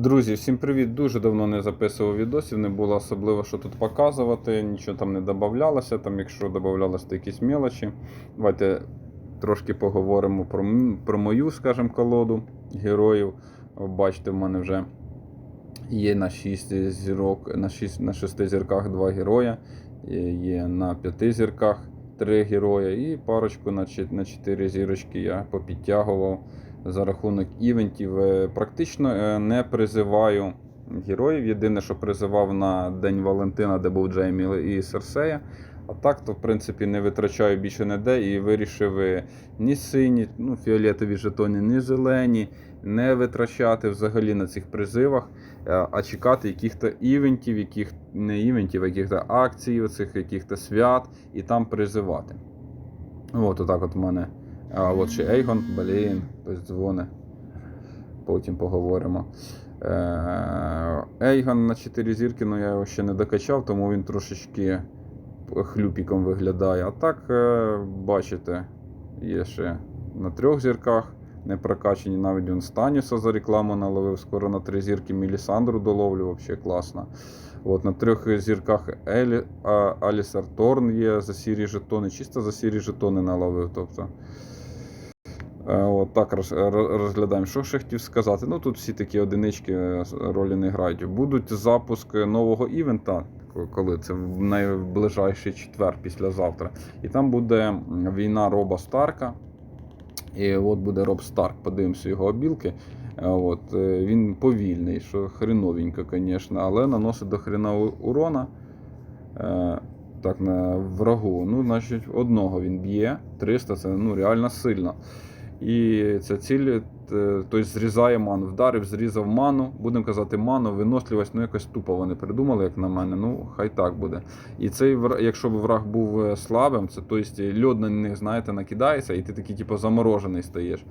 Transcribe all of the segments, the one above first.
Друзі, всім привіт! Дуже давно не записував відосів, не було особливо що тут показувати, нічого там не додавалося, там якщо додавалося, то якісь мелочі. Давайте трошки поговоримо про, про мою, скажімо, колоду героїв. Бачите, в мене вже є на 6 зірок, на 6, на 6 зірках 2 героя, є- на 5 зірках 3 героя і парочку на 4 зірочки я попідтягував за рахунок івентів. Е, Практично е, не призиваю героїв. Єдине, що призивав на День Валентина, де був Джеймі і Серсея. А так, то в принципі не витрачаю більше ніде і вирішив е, ні сині, ну, фіолетові жетони, ні зелені, не витрачати взагалі на цих призивах, а чекати яких-то івентів, яких не івентів, яких-то акцій, оцих яких-то свят, і там призивати. От отак от в мене. А от ще Ейгон, блін, дзвоне. Потім поговоримо. Е, Ейгон на 4 зірки, ну я його ще не докачав, тому він трошечки хлюпіком виглядає. А так, е, бачите, є ще на трьох зірках. Не прокачані, навіть він Станіса за рекламу наловив, скоро на три зірки Мілісандру доловлю, взагалі класно. От, на трьох зірках Елі, а, Алісар Торн є за сірі жетони, чисто за сірі жетони наловив. Тобто, От так роз- роз- розглядаємо. Що ще хотів сказати? Ну тут всі такі одинички е, ролі не грають. Будуть запуск нового івента, коли це в найближайший четвер післязавтра. І там буде війна Роба Старка. І от буде Роб Старк, подивимося його обілки. Е, От, е, він повільний, що хреновенько, звісно, але наносить до хрена урона. Е, Так, на врагу. Ну, значить, одного він б'є. 300 це ну, реально сильно. І ця ціль, е, тобто зрізає ману. Вдарив, зрізав ману, будемо казати, ману, виносливість, ну якось тупо вони придумали, як на мене. Ну, хай так буде. І цей якщо б враг був е, слабим, це тобто льод на них, знаєте, накидається, і ти такий, типу, заморожений стаєш.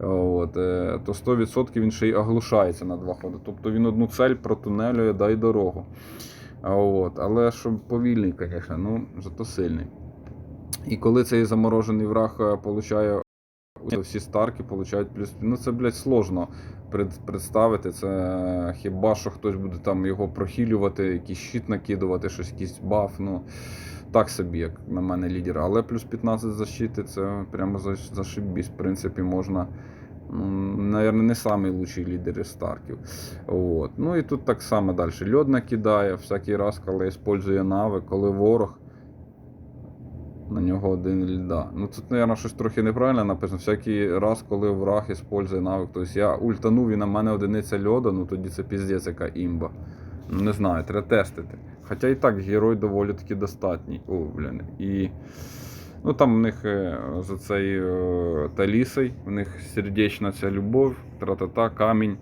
От, е, то 100% він ще й оглушається на два ходи. Тобто він одну цель протунелює, дай дорогу. От, але щоб повільний, звісно, ну, зато сильний. І коли цей заморожений враг получає всі старки получають плюс. Ну це, блядь, сложно представити. Це хіба що хтось буде там його прохилювати, якийсь щит накидувати, щось, якийсь баф. Ну так собі, як на мене, лідер. Але плюс 15 защити це прямо за- зашибісь. В принципі, можна. Наверное, не самий лучший лідер із Старків. От. Ну і тут так само далі. Льод накидає всякий раз, коли использує нави, коли ворог. На нього один льда. Ну тут, мабуть, щось трохи неправильно написано. Всякий раз, коли враг использує навик. Тобто я ультанув і на мене одиниця льода, ну тоді це піздець яка імба. Ну не знаю, треба тестити. Хоча і так герой доволі таки достатній. О, блін. І. Ну там в них е, за цей е, талісей, в них сердечна ця любов, тра-та-та, камінь.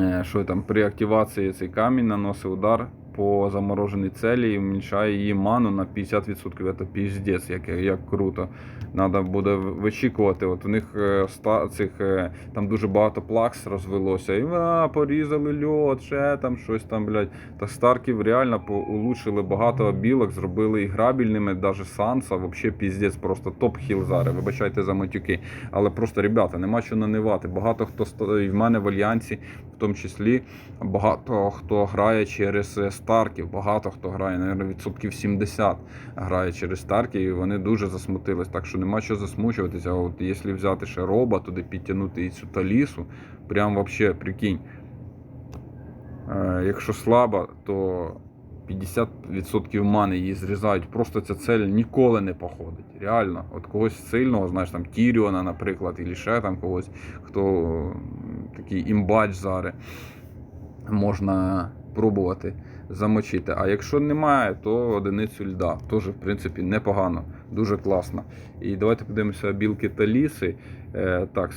Е, Що там при активації цей камінь наносить удар по замороженій целі і вмільшає її ману на 50%. Це піздець, як, як круто. Треба буде вичікувати. От у них е, цих, е, там дуже багато плакс розвелося. І а, порізали льод, ще там щось там, блядь. Та Старків реально улучшили багато білок, зробили і грабільними, навіть Санса, взагалі піздець, просто топ-хіл зараз. Вибачайте за матюки. Але просто, ребята, нема що нанивати. Багато хто в мене в альянсі, в тому числі, багато хто грає через е, Старків, багато хто грає, навіть відсотків 70 грає через Старків, і вони дуже засмутились. Так що нема що засмучуватися. От якщо взяти ще роба, туди підтягнути і цю талісу, прям вообще прикинь. Е, якщо слаба, то 50% мани її зрізають. Просто ця цель ніколи не походить. Реально. От когось сильного, знаєш, там Тіріона, наприклад, і ще там когось, хто такий імбач зараз можна пробувати замочити. А якщо немає, то одиницю льда. Теж, в принципі, непогано, дуже класно. І давайте подивимося білки та ліси. Е, так,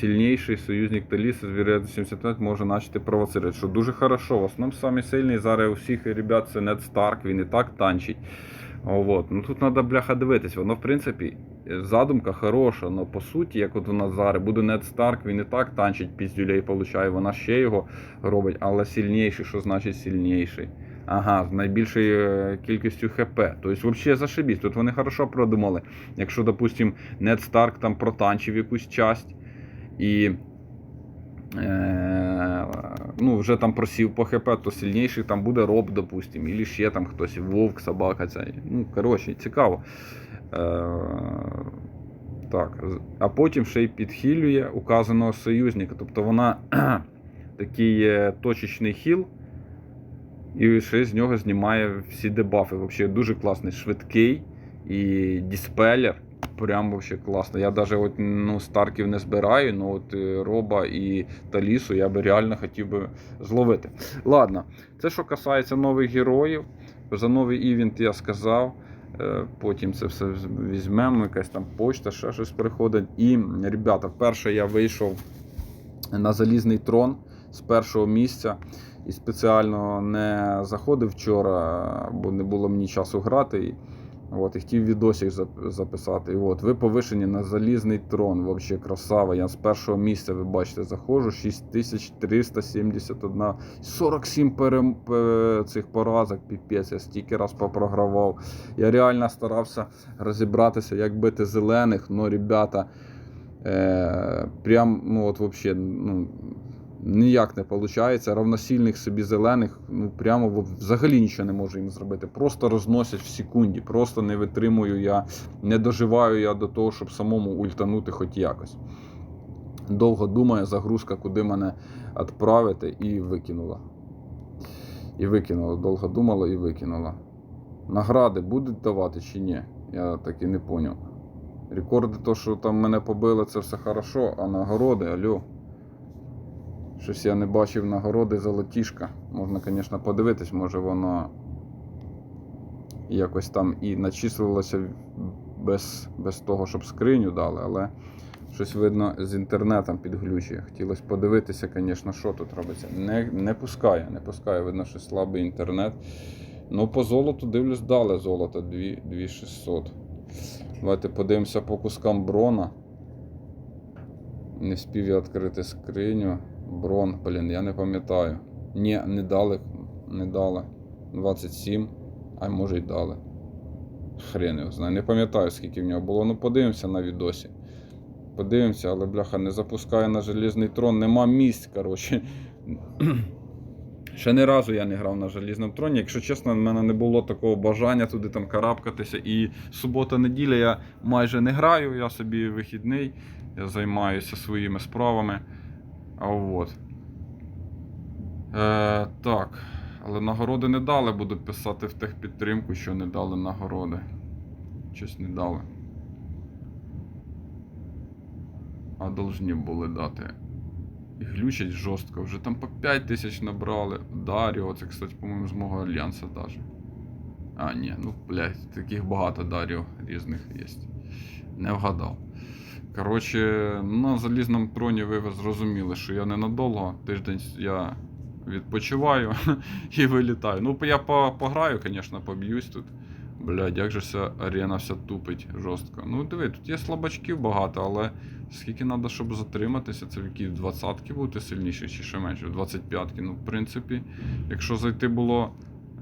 сильніший союзник та ліси з вірятністю 75 може начати провоцирувати, що дуже хорошо. В основному самий сильний зараз у всіх ребят це Нед Старк, він і так танчить. От. Ну тут треба бляха дивитись. Воно, в принципі, задумка хороша, але по суті, як от у нас зараз буде Нед Старк, він і так танчить піздюлей, получає, вона ще його робить, але сильніший, що значить сильніший? Ага, з найбільшою е, кількістю ХП. Тобто, взагалі зашибісь. Тут вони хорошо продумали. Якщо, допустим, Нед Старк там протанчив якусь часть і. Е, ну, вже там просів по ХП, то сильніший там буде роб, допустим, і ще там хтось, вовк, собака ця. Ну, коротше, цікаво. Е, так, а потім ще й підхилює указаного союзника. Тобто вона такий е, точечний хіл, і ще з нього знімає всі дебафи. Взагалі дуже класний, швидкий і диспелер. Прям вообще класно. Я навіть ну, старків не збираю, ну от е, роба і талісу я би реально хотів би зловити. Ладно, це що касається нових героїв. За новий івент я сказав. Е, Потім це все візьмемо, якась там почта, ще щось приходить. І, ребята, вперше я вийшов на залізний трон з першого місця. І спеціально не заходив вчора, бо не було мені часу грати. От, і хотів відосик зап- записати. І от, ви повишені на залізний трон. Вообще красава. Я з першого місця, ви бачите, заходжу. 6371. 47 перем... цих поразок, піпець, я стільки раз попрогравав. Я реально старався розібратися, як бити зелених, но, ребята, е, прям, ну от вообще, ну, ніяк не виходить. Равносильних собі зелених, ну прямо взагалі нічого не можу їм зробити. Просто розносять в секунді. Просто не витримую я, не доживаю я до того, щоб самому ультанути хоч якось. Довго думаю, загрузка, куди мене відправити, і викинула. І викинула. Довго думала і викинула. Награди будуть давати чи ні? Я так і не поняв. Рекорди, то, що там мене побили, це все хорошо, а нагороди, алло. Щось я не бачив нагороди золотішка. Можна, звісно, подивитись, може воно якось там і начислилося без, без того, щоб скриню дали, але щось видно з інтернетом підглючує. Хотілося подивитися, звісно, що тут робиться. Не, не пускає, не пускає, видно, що слабий інтернет. Ну, по золоту дивлюсь, дали золото 2600. Давайте подивимося по кускам брона. Не встиг я відкрити скриню. Брон, блін, я не пам'ятаю. Ні, не дали. Не дали. 27, а може й дали. Хрен його знає. Не пам'ятаю, скільки в нього було. Ну подивимося на відосі. Подивимося, але бляха не запускає на желізний трон. Нема місць, коротше. Ще ні разу я не грав на желізному троні. Якщо чесно, в мене не було такого бажання туди там карабкатися. І субота-неділя я майже не граю, я собі вихідний, я займаюся своїми справами. А от. Е, так. Але нагороди не дали, будуть писати в техпідтримку, що не дали нагороди. Щось не дали. А должні були дати. І глючать жорстко. Вже там по 5 тисяч набрали. Даріо, це, кстати, по-моєму, з мого альянса даже. А, ні, ну, блядь, таких багато Даріо різних є. Не вгадав. Коротше, на залізному троні ви зрозуміли, що я ненадовго. Тиждень я відпочиваю і вилітаю. Ну, я пограю, звісно, поб'юсь тут. Блядь, як же вся арена вся тупить жорстко. Ну, диви, тут є слабачків багато, але скільки треба, щоб затриматися, це в якій 20-ки бути сильніші чи ще менше, в 25-ки. Ну, в принципі, якщо зайти було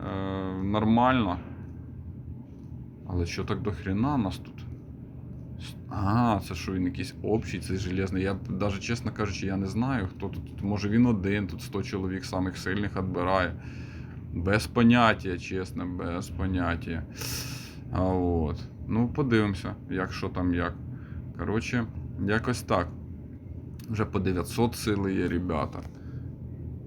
е, нормально. Але що так до хрена нас тут? А, це що він якийсь общий, цей железний. Я навіть, чесно кажучи, я не знаю, хто тут. Може він один, тут 100 чоловік самих сильних відбирає. Без поняття, чесно, без поняття. А от. Ну, подивимося, як що там як. Коротше, якось так. Вже по 900 сили є, ребята.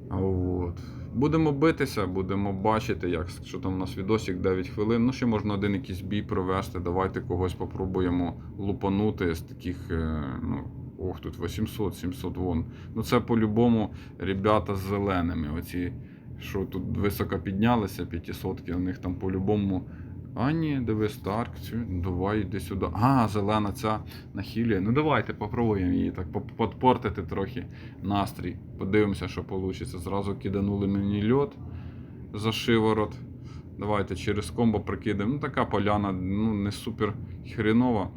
А От. Будемо битися, будемо бачити, як що там у нас відосик 9 хвилин. Ну, ще можна один якийсь бій провести. Давайте когось попробуємо лупанути з таких. е, Ну, ох, тут 800, 700 вон. Ну це по-любому ребята з зеленими. Оці, що тут високо піднялися, 500 у них там по-любому. А ні, диви Старк, цю, давай йди сюди. А, зелена ця нахилює. Ну давайте попробуємо її так подпортити трохи настрій. Подивимося, що вийде. Зразу киданули мені льот за шиворот. Давайте через комбо прикидаємо. Ну така поляна, ну не супер хренова.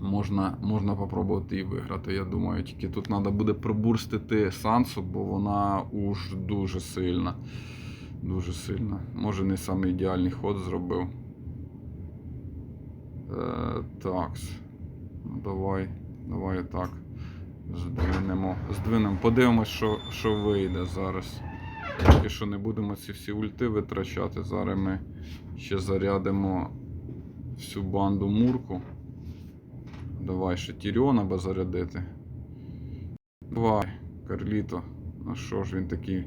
Можна, можна попробувати і виграти, я думаю. Тільки тут треба буде пробурстити Сансу, бо вона уж дуже сильна. Дуже сильна. Може не самий ідеальний ход зробив. Е, так. Ну, давай, давай так. Здвинемо, здвинемо. Подивимось, що, що вийде зараз. Поки що не будемо ці всі ульти витрачати. Зараз ми ще зарядимо всю банду Мурку. Давай ще Тіріона би зарядити. Давай, Карліто. Ну що ж, він такий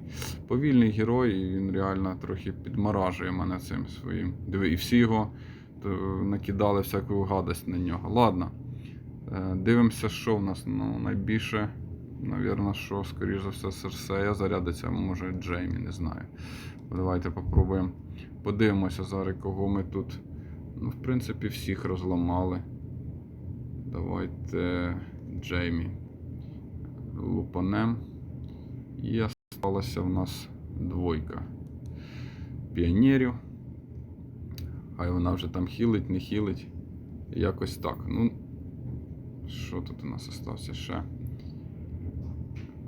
повільний герой, і він реально трохи підморажує мене цим своїм. Диви, і всі його е, накидали всяку гадость на нього. Ладно. Е, Дивимося, що в нас. Ну, найбільше, навірно, що, скоріш за все, Серсея зарядиться, може Джеймі, не знаю. Давайте попробуємо. Подивимося зараз, кого ми тут. Ну, в принципі, всіх розламали. Давайте Джеймі лупанем. І осталася в нас двойка піонерів. Хай вона вже там хілить, не хілить. Якось так. Ну, що тут у нас остався ще?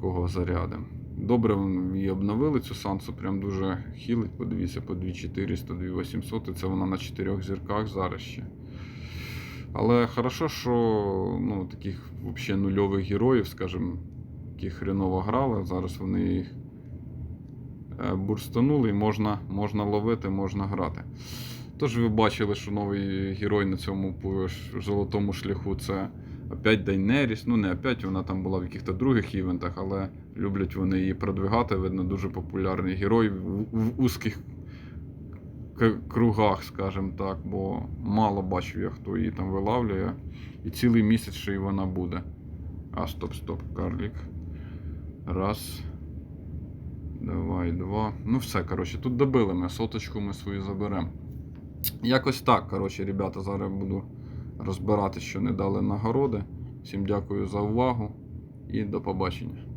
Кого зарядим? Добре, її обновили цю сансу, прям дуже хілить. Подивіться, по 2400, 2800, і це вона на 4 зірках зараз ще. Але хорошо, що ну, таких взагалі нульових героїв, скажімо, які хреново грали, зараз вони їх е, бурстанули і можна, можна ловити, можна грати. Тож ви бачили, що новий герой на цьому золотому шляху це опять Дайнеріс. Ну, не опять, вона там була в якихось других івентах, але люблять вони її продвигати. Видно, дуже популярний герой в, в узких кругах, скажімо так, бо мало бачив я, хто її там вилавлює. І цілий місяць ще й вона буде. А, стоп, стоп, карлік. Раз. Давай, два. Ну все, коротше, тут добили ми, соточку ми свою заберемо. Якось так, коротше, ребята, зараз буду розбирати, що не дали нагороди. Всім дякую за увагу і до побачення.